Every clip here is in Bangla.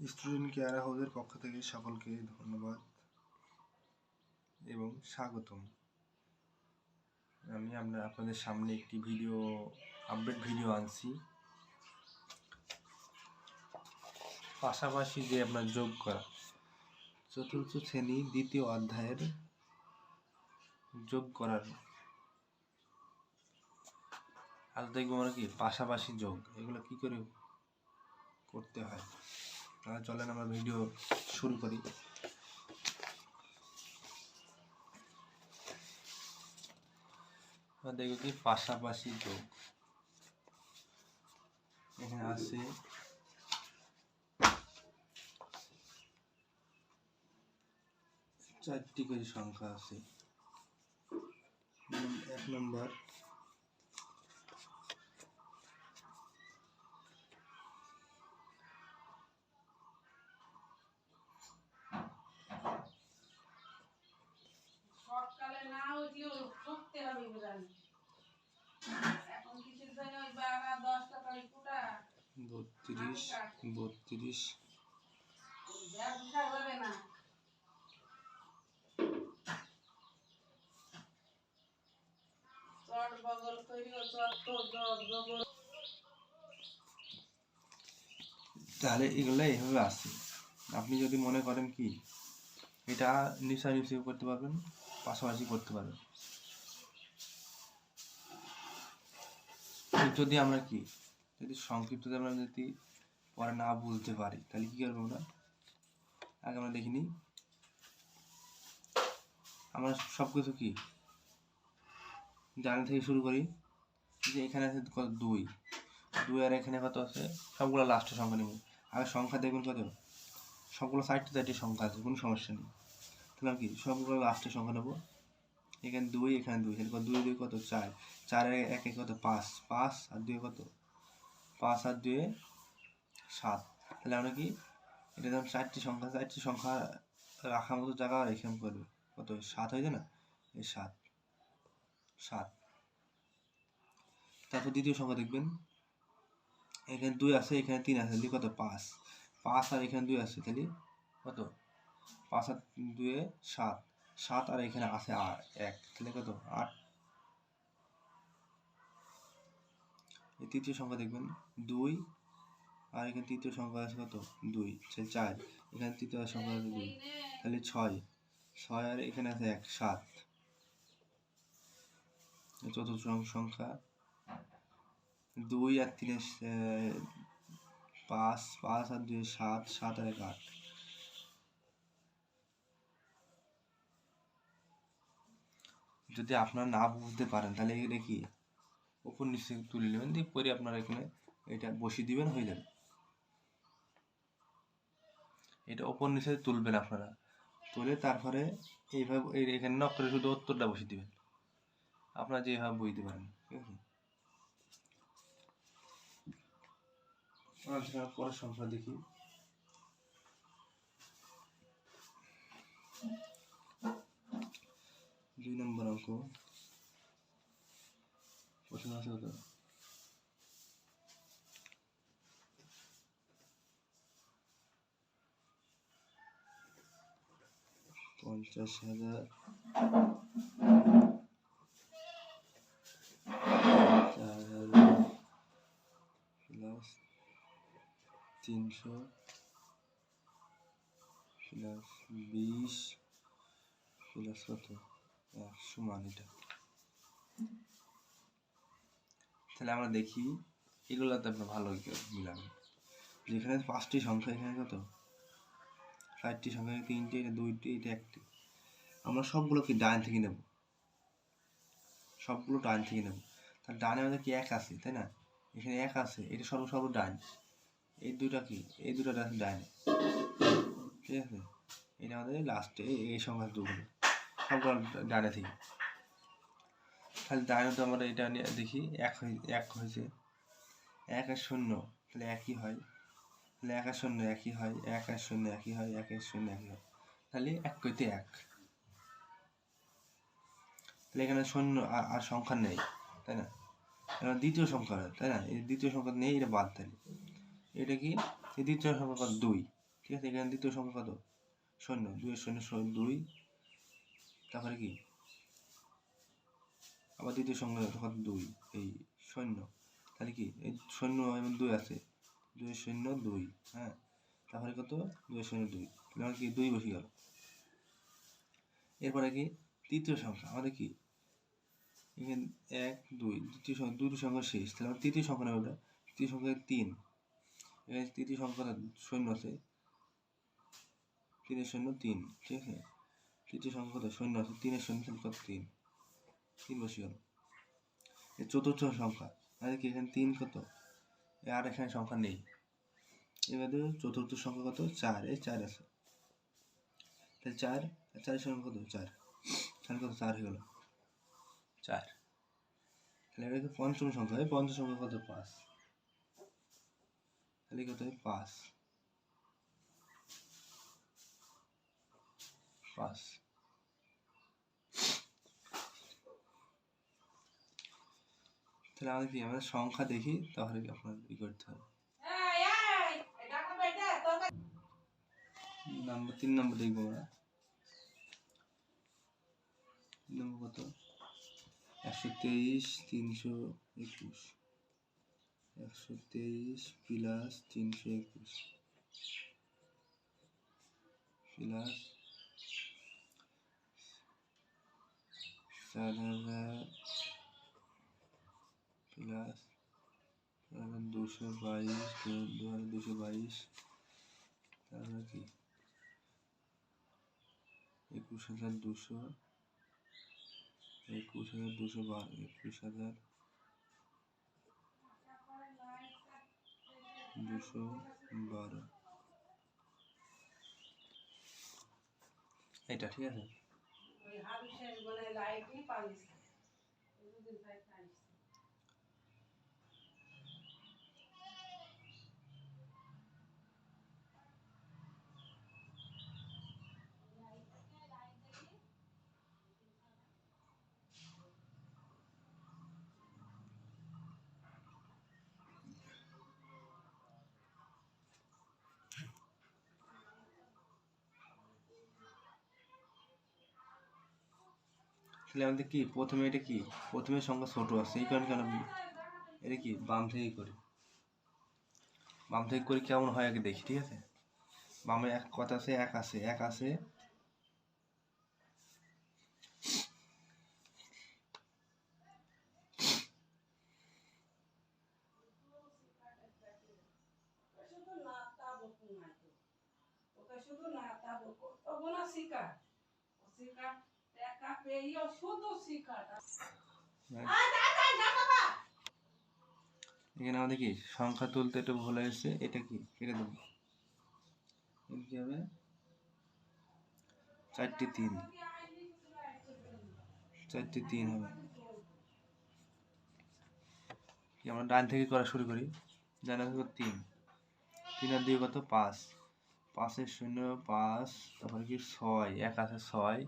স্টুডেন্ট কেয়ার হাউসের পক্ষ থেকে সকলকে ধন্যবাদ এবং স্বাগতম। আমি আমরা আপনাদের সামনে একটি ভিডিও আপডেট ভিডিও আনছি। পাশাপাশি যে আপনার যোগ করা, চতুর্থ শ্রেণি দ্বিতীয় অধ্যায়ের যোগ করার আজ দেখব আমরা কি? পাশাপাশি যোগ, এগুলো কি করে করতে হয়? চলেন, আমরা ভিডিও শুরু করি। দেখব কি পাশাপাশি যোগ এখানে আছে। চারটি করে সংখ্যা আছে। এক নম্বর। বত্রিশ বত্রিশ। তাহলে এগুলো এইভাবে আসে আপনি যদি মনে করেন কি এটা নিশা নিশ্চয় করতে পারবেন পাশাপাশি করতে পারবেন। যদি আমরা কি যদি সংক্ষিপ্ত আমরা যদি পরে না বুঝতে পারি, তাহলে কি করব আমরা? আগে আমরা দেখিনি আমরা সব কিছু কি? জানা থেকে শুরু করি যে এখানে আছে কত? দুই। দুই আর এখানে কত আছে? সবগুলো লাস্টের সংখ্যা নেব। আগে সংখ্যা দেখবেন কত? সবগুলো চারটে চারটে সংখ্যা আছে, কোনো সমস্যা নেই। তাহলে কি? সবগুলো লাস্টের সংখ্যা নেব। এখানে দুই এখানে দুই। তাহলে দুই দুই কত? চার। চারের একে কত? পাঁচ। পাঁচ আর দুই কত? পাঁচ আর দুয়ে সাত। তাহলে আমরা কি এটা যখন চারটি সংখ্যা চারটি সংখ্যা রাখার মতো জায়গা আমি করবে। কত? সাত হয়েছে না? এই সাত। সাত। তারপর দ্বিতীয় সংখ্যা দেখবেন। এখানে দুই আছে, এখানে তিন আছে। তাহলে কত? পাঁচ। পাঁচ আর এখানে দুই আছে, তাহলে কত? পাঁচ আর দুয়ে সাত। সাত আর এখানে আছে আর এক। তাহলে কত? আট। এই তৃতীয় সংখ্যা দেখবেন, দুই, আর এখানে তৃতীয় সংখ্যা আছে কত? দুই, সে চার। এখানে তৃতীয় সংখ্যা আছে দুই। তাহলে ছয়। ছয় আর এখানে আছে এক, সাত। চতুর্থ সংখ্যা দুই আর তিনে পাঁচ পাঁচ আর দুই সাত সাত আর এক, আট। যদি আপনারা না বুঝতে পারেন, তাহলে এটা কি? উপর নিচে তুলে নেবেন, দিয়ে পরে আপনারা এখানে এটা বসিয়ে দিবেন, হয়ে যাবে। এটা ওপর নিচে তুলবেন আপনারা। তুলে তারপরে এইভাবে, এই এখানে নক শুধু উত্তরটা বসিয়ে দিবেন। আপনারা যেভাবে বুঝতে পারেন, ঠিক আছে? আচ্ছা পরের সংখ্যা দেখি। দুই নম্বর অঙ্ক। প্রথমে আছে পঞ্চাশ হাজার। চার হাজার প্লাস তিনশো প্লাস বিশ প্লাস কত? একশো মান এটা। তাহলে আমরা দেখি এগুলোতে আপনার ভালো মিলাবে যেখানে পাঁচটি সংখ্যা, এখানে কত? চারটি সংখ্যা তিনটে, এটা দুইটি, এটা একটি। আমরা সবগুলো কি ডান থেকে নেব। সবগুলো ডান থেকে নেব। তাহলে ডানে আমাদের কি এক আছে, তাই না? এখানে এক আছে, এটা সর্ব সর্ব ডান। এই দুটা কি? এই দুটো ডান ডান। ঠিক আছে? এটা আমাদের লাস্টে এই সংখ্যা দুগুলো সবগুলো ডানে থেকে। তাহলে ডানে তো আমরা এটা নিয়ে দেখি, এক হয়ে, এক হয়েছে। এক আর শূন্য, তাহলে একই হয়। তাহলে এক আর শূন্য একই হয়, এক আর শূন্য একই হয়, এক আর শূন্য একই হয়। তাহলে এক কইতে এক। তাহলে এখানে শূন্য আর আর সংখ্যা নেই, তাই না? এবার দ্বিতীয় সংখ্যা তাই না? এই দ্বিতীয় সংখ্যা নেই, এটা বাদ তাহলে এটা কি? এই দ্বিতীয় সংখ্যা কত? দুই। ঠিক আছে, এখানে দ্বিতীয় সংখ্যা কত? শূন্য। দুইয়ের শূন্য শূন্য দুই। তারপরে কি? আবার দ্বিতীয় সংখ্যা কত দুই, এই শূন্য তাহলে কি? এই শূন্য এবং দুই আছে। দুই শূন্য দুই হ্যাঁ? তাহলে কত? দুই শূন্য দুই। তাহলে কি দুই বসে গেল? এরপরে কি? তৃতীয় সংখ্যা আমাদের কি? এখানে এক, দুই দ্বিতীয় সংখ্যা দুটো সংখ্যা শেষ। তাহলে আমার তৃতীয় সংখ্যা ওটা? তৃতীয় সংখ্যা তিন। এখানে তৃতীয় সংখ্যা শূন্য আছে। তিনের শূন্য তিন, ঠিক আছে? তৃতীয় সংখ্যা কত শূন্য আছে। তিনের শূন্য কত? তিন। তিন বসে গেল এই চতুর্থ সংখ্যা। মানে কি, এখানে তিন কত? এ আর এখানে সংখ্যা নেই। এবারে চতুর্থ সংখ্যা কত? চার। এই চার আছে। তাহলে চার, আর চারের সংখ্যা কত? চার। তাহলে কত? চার হয়ে গেল। চার। তাহলে এটা পঞ্চম সংখ্যা। এই পঞ্চম সংখ্যা কত? পাঁচ। তাহলে কত? হয় পাঁচ। পাঁচ। তাহলে আমাদের কি আমাদের সংখ্যা দেখি তাহলে আপনার ই করতে হবে? নাম্বার তিন নম্বর দেখব আমরা। নম্বর কত? একশো তেইশ তিনশো একুশ। একশো তেইশ প্লাস তিনশো একুশ। প্লাস চার হাজার প্লাস দুশো বাইশ দু হাজার দুশো বাইশ। তারপরে কি? একুশ হাজার দুশো, একুশ হাজার দুশো বারো একুশ হাজার দুশো বারো। এটা ঠিক আছে ওই হাবিসের বলে লাইটই পালিস না। এই দুদিন তাই পালিস না। তাহলে আমাদের কি, প্রথমে এটা কি? প্রথমে সংখ্যা ছোট আছে, এই কারণে কেন এটা কি, বাম থেকে করি। বাম থেকে করি কেমন হয় আগে দেখি, ঠিক আছে? বামে এক কথা আছে? এক আছে। এক আছে নাতা বকু। এখানে আমাদের কি? সংখ্যা তুলতে একটু ভুল হয়েছে এটা কি? কেটে দেবো কি হবে? চারটি তিন। চারটি তিন হবে। আমরা ডান থেকে করা শুরু করি? ডান থেকে তিন। তিন আর দুই কত? পাঁচ। পাঁচের শূন্য পাঁচ। তারপরে কি? ছয়। এক আছে ছয়।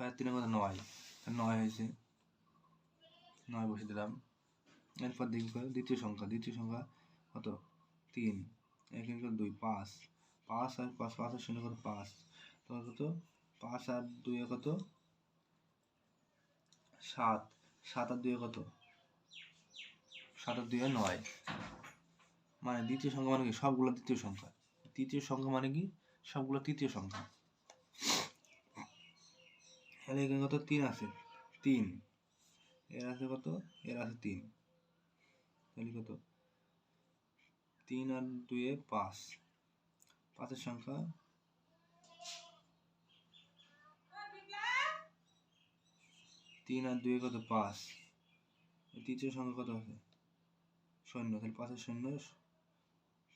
ছয় আর তিনে কত নয় নয় হয়েছে, নয় বসে দিলাম। এরপর দেখব দ্বিতীয় সংখ্যা। দ্বিতীয় সংখ্যা কত? তিন। কত দুই, পাঁচ। পাঁচ আর পাঁচ পাঁচ আর শূন্য কত পাঁচ। তোমার কত? পাঁচ আর দুই কত? সাত। সাত আর দুই কত? সাত আর দুই নয়। মানে দ্বিতীয় সংখ্যা মানে কি? সবগুলো দ্বিতীয় সংখ্যা। তৃতীয় সংখ্যা মানে কি? সবগুলো তৃতীয় সংখ্যা। তাহলে এখানে কত? তিন আছে। তিন। এর আছে কত? এর আছে তিন। তাহলে কত? তিন আর দুয়ে পাঁচ। পাঁচের সংখ্যা তিন আর দুয়ে কত? পাঁচ। তৃতীয় সংখ্যা কত আছে? শূন্য। তাহলে পাঁচের শূন্য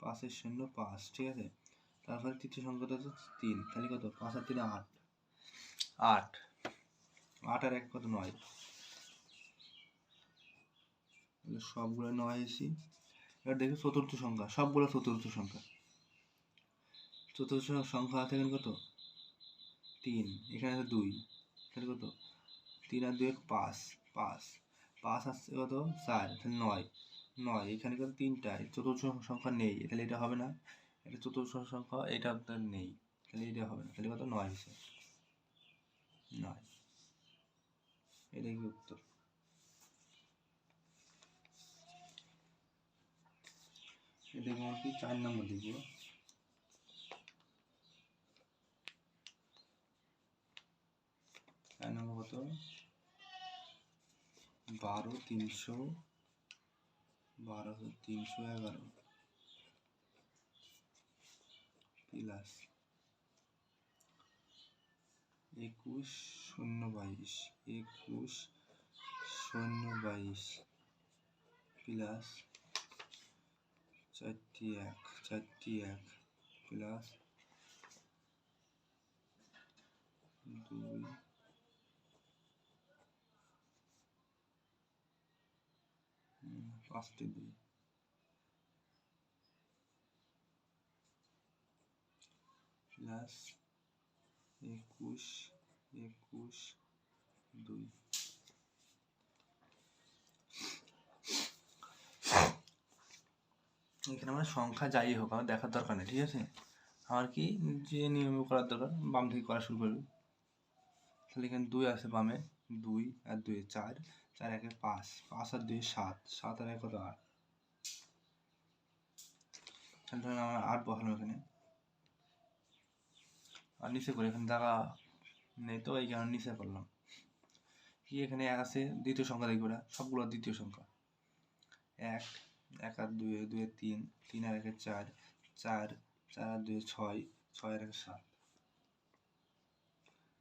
পাঁচের শূন্য, পাঁচ। ঠিক আছে? তারপরে তৃতীয় সংখ্যা কত আছে? তিন। তাহলে কত? পাঁচ আর তিন আট। আট। আট আর এক কত নয়? সবগুলো নয় এসি। এবার দেখি চতুর্থ সংখ্যা, সবগুলো চতুর্থ সংখ্যা। চতুর্থ সংখ্যা আছে এখানে কত? তিন, এখানে আছে দুই তাহলে কত? তিন আর দুই পাঁচ পাঁচ পাঁচ আসছে কত? চার, তাহলে নয়। নয়, এখানে কত? তিনটা, এই চতুর্থ সংখ্যা নেই, তাহলে এটা হবে না। এটা চতুর্থ সংখ্যা, এটা আপনার নেই, তাহলে এটা হবে না, তাহলে কত? নয় হয়েছে নয়। এটাই উত্তর? এটা আমার কি চার নম্বর দেখব চার নম্বর কত? বারো, তিনশো বারো, তিনশো এগারো। প্লাস একুশ শূন্য বাইশ, একুশ শূন্য বাইশ প্লাস চারটি এক চারটি এক প্লাস দুই। পাঁচটি দুই। প্লাস একুশ একুশ, দুই। এখানে আমার সংখ্যা যাই হোক, আমার দেখার দরকার নেই, ঠিক আছে? আমার কি যে নিয়ম করার দরকার, বাম থেকে করা শুরু করবে। তাহলে এখানে দুই আছে বামে, দুই আর দুই চার চার একে পাঁচ পাঁচ আর দুই সাত সাত আর এক কত আট? তাহলে ধরেন আমার আট বসালাম এখানে। আর নিচে করে এখানে জায়গা নেই তো, এই কারণে নিচে করলাম কি এখানে আছে? দ্বিতীয় সংখ্যা দেখব সবগুলো দ্বিতীয় সংখ্যা। এক এক আর দুই আর তিন তিন আর একে চার চার চার আর দুই ছয় ছয় আর একে সাত।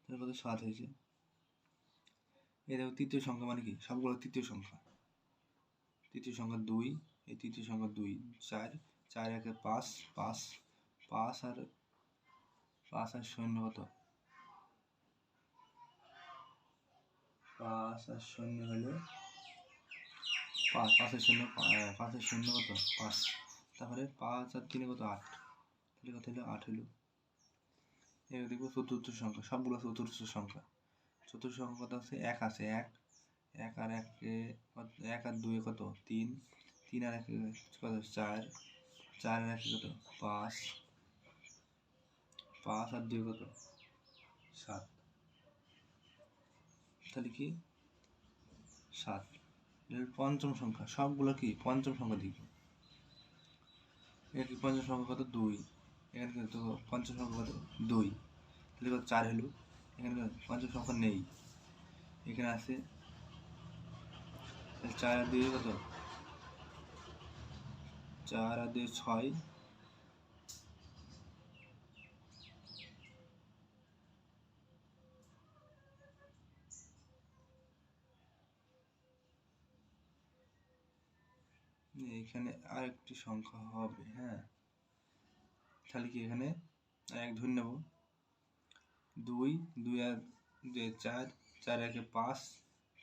কত? সাত হয়েছে। এই দেখো, তৃতীয় সংখ্যা মানে কি? সবগুলো তৃতীয় সংখ্যা। তৃতীয় সংখ্যা দুই, এই তৃতীয় সংখ্যা দুই, চার চার একে পাঁচ পাঁচ পাঁচ আর পাঁচ শূন্য কত? পাঁচ আর শূন্য হলো পাঁচ পাঁচের শূন্য পা- পাঁচের শূন্য কত? পাঁচ। তাহলে পাঁচ আর তিনে কত? আট। তাহলে কত হলো? আট হলো। এবার দেখব চতুর্থ সংখ্যা। সবগুলো চতুর্থ সংখ্যা। চতুর্থ সংখ্যা কত আছে? এক আছে। এক। এক আর একে এক আর দুয়ে কত? তিন। তিন আর একে কত? চার। চার আর একে কত? পাঁচ। পাঁচ আর দুই কত? সাত। তাহলে কি? সাত। পঞ্চম সংখ্যা, সবগুলো কি? পঞ্চম সংখ্যা দিক এর কি পঞ্চম সংখ্যা কত? দুই। এখানে কিন্তু পঞ্চম সংখ্যা কত? দুই। তাহলে কত? চার হলো। এখানে? পঞ্চম সংখ্যা নেই। এখানে আছে চার আর দুই কত? চার আর দুই ছয়। এখানে আরেকটি সংখ্যা হবে হ্যাঁ? তাহলে কি এখানে? এক ধরে নেব। দুই দুই আর দুই চার চার একে পাঁচ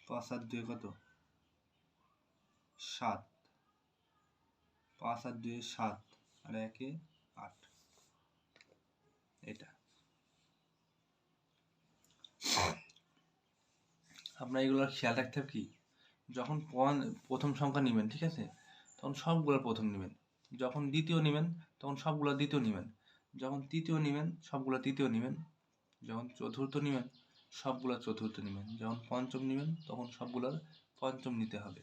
পাঁচ আর দুই কত? সাত। পাঁচ আর দুই সাত, আর একে আট। এটা। আপনার এগুলো খেয়াল রাখতে হবে কি? যখন প্রথম সংখ্যা নেবেন, ঠিক আছে? তখন সবগুলো প্রথম নেবেন। যখন দ্বিতীয় নেবেন, তখন সবগুলো দ্বিতীয় নেবেন। যখন তৃতীয় নেবেন, সবগুলো তৃতীয় নেবেন। যখন চতুর্থ নেবেন, সবগুলো চতুর্থ নেবেন। যখন পঞ্চম নেবেন, তখন সবগুলোর পঞ্চম নিতে হবে।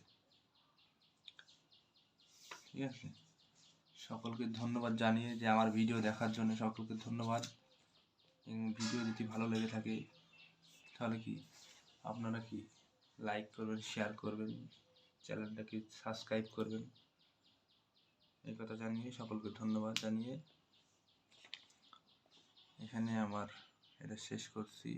ঠিক আছে? সকলকে ধন্যবাদ জানিয়ে যে আমার ভিডিও দেখার জন্য সকলকে ধন্যবাদ। ভিডিও যদি ভালো লেগে থাকে, তাহলে কি? আপনারা কি লাইক করবেন শেয়ার করবেন, চ্যানেলটাকে সাবস্ক্রাইব করবেন? এই কথা জানিয়ে সকলকে ধন্যবাদ জানিয়ে এখানে আমার এটা শেষ করছি।